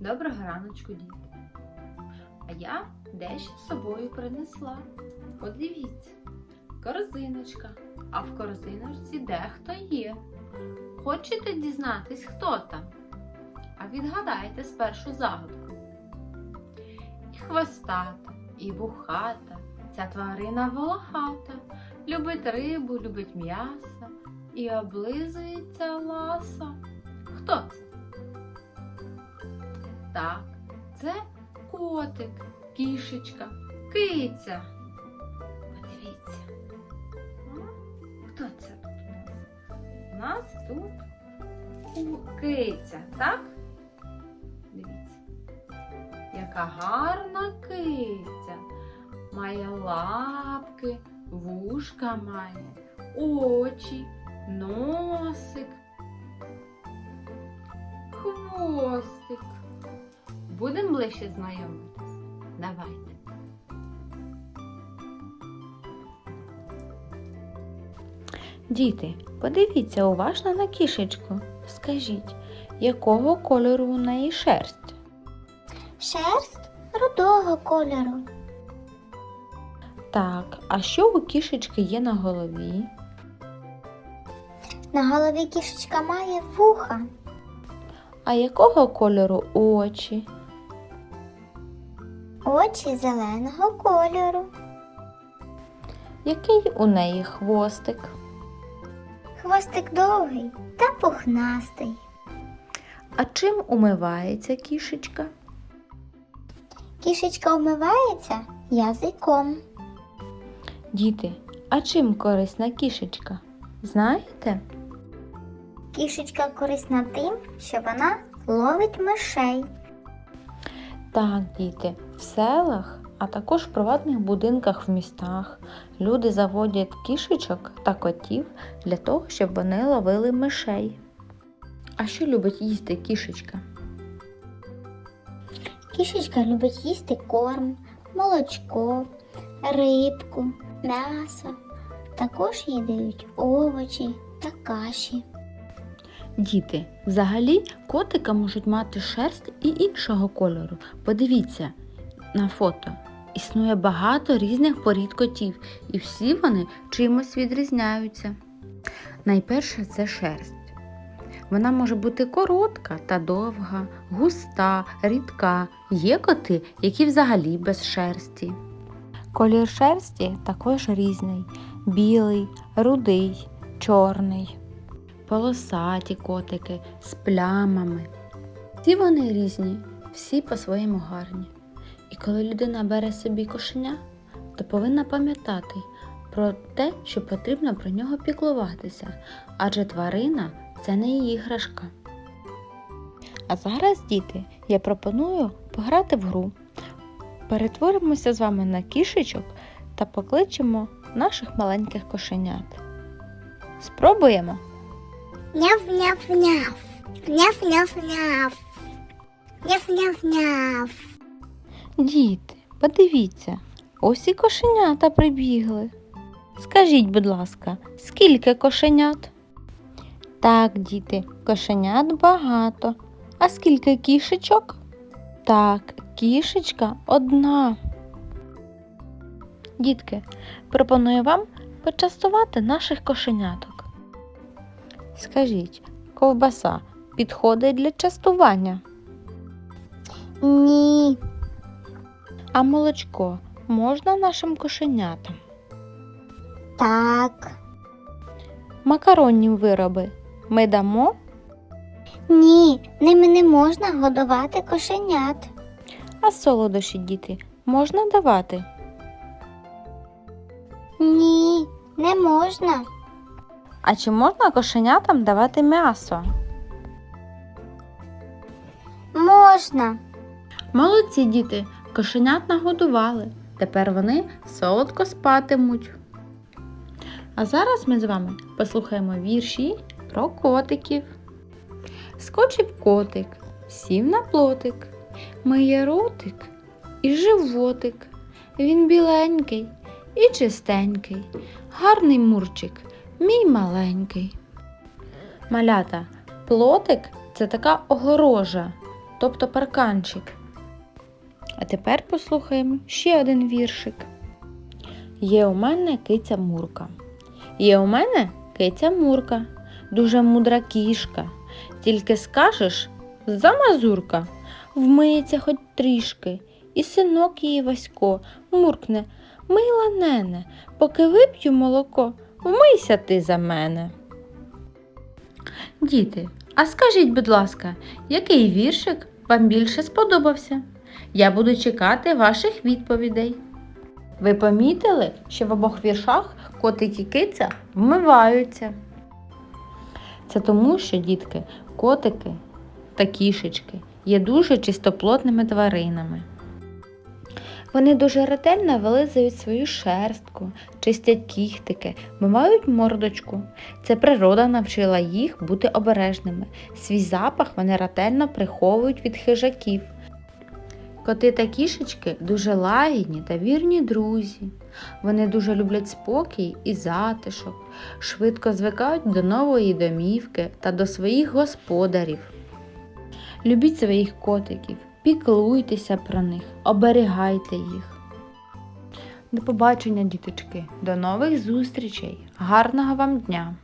Доброго раночку, діти. А я дещо з собою принесла. Подивіться, корзиночка. А в корзиночці дехто є. Хочете дізнатись, хто там? А відгадайте спершу загадку. І хвостата, і вухата, ця тварина волохата, любить рибу, любить м'ясо і облизується ласа. Хто це? Так, це котик, кішечка, киця. Подивіться. Хто це тут у нас? У нас тут киця, так? Дивіться. Яка гарна киця. Має лапки, вушка має, очі, носик, хвостик. Будемо ближче знайомитись? Давайте. Діти, подивіться уважно на кішечку. Скажіть, якого кольору у неї шерсть? Шерсть рудого кольору. Так, а що у кішечки є на голові? На голові кішечка має вуха. А якого кольору очі? Очі зеленого кольору. Який у неї хвостик? Хвостик довгий та пухнастий. А чим умивається кішечка? Кішечка вмивається язиком. Діти, а чим корисна кішечка? Знаєте? Кішечка корисна тим, що вона ловить мишей. Так, діти, в селах, а також в приватних будинках в містах люди заводять кішечок та котів для того, щоб вони ловили мишей. А що любить їсти кішечка? Кішечка любить їсти корм, молочко, рибку, м'ясо. Також їй дають овочі та каші. Діти, взагалі котика можуть мати шерсть і іншого кольору. Подивіться на фото. Існує багато різних порід котів, і всі вони чимось відрізняються. Найперше це шерсть. Вона може бути коротка та довга, густа, рідка. Є коти, які взагалі без шерсті. Колір шерсті також різний: білий, рудий, чорний полосаті котики з плямами. Всі вони різні, всі по-своєму гарні. І коли людина бере собі кошеня, то повинна пам'ятати про те, що потрібно про нього піклуватися, адже тварина це не її іграшка. А зараз, діти, я пропоную пограти в гру. Перетворимося з вами на кішечок та покличемо наших маленьких кошенят. Спробуємо! Няв-няв-няв. Няв-няв-няв. Няв-няв-няв. Діти, подивіться, ось і кошенята прибігли. Скажіть, будь ласка, скільки кошенят? Так, діти, кошенят багато. А скільки кішечок? Так, кішечка одна. Дітки, пропоную вам почастувати наших кошеняток. Скажіть, ковбаса підходить для частування? Ні. А молочко можна нашим кошенятам? Так. Макаронні вироби ми дамо, Ні, ними не можна годувати кошенят. а солодощі діти можна давати. Ні, не можна. А чи можна кошенятам давати м'ясо? Можна. Молодці діти, кошенят нагодували. Тепер вони солодко спатимуть. А зараз ми з вами послухаємо вірші про котиків. Скочив котик, сів на плотик, миє ротик і животик. Він біленький і чистенький, гарний мурчик, мій маленький. Малята, плотик це така огорожа, тобто парканчик. А тепер послухаємо ще один віршик. Є у мене киця Мурка. Є у мене киця Мурка, дуже мудра кішка. Тільки скажеш замазурка, вмиється хоч трішки, і синок її Васько муркне, мила нене, поки вип'ю молоко, вмийся ти за мене. Діти, а скажіть, будь ласка, який віршик вам більше сподобався? Я буду чекати ваших відповідей. Ви помітили, що в обох віршах котик і киця вмиваються? Це тому, що дітки, котики та кішечки є дуже чистоплотними тваринами. Вони дуже ретельно вилизують свою шерстку, чистять кіхтики, вмивають мордочку. Це природа навчила їх бути обережними. Свій запах вони ретельно приховують від хижаків. Коти та кішечки дуже лагідні та вірні друзі. Вони дуже люблять спокій і затишок, швидко звикають до нової домівки та до своїх господарів. Любіть своїх котиків, піклуйтеся про них, оберігайте їх. До побачення, діточки, до нових зустрічей, гарного вам дня!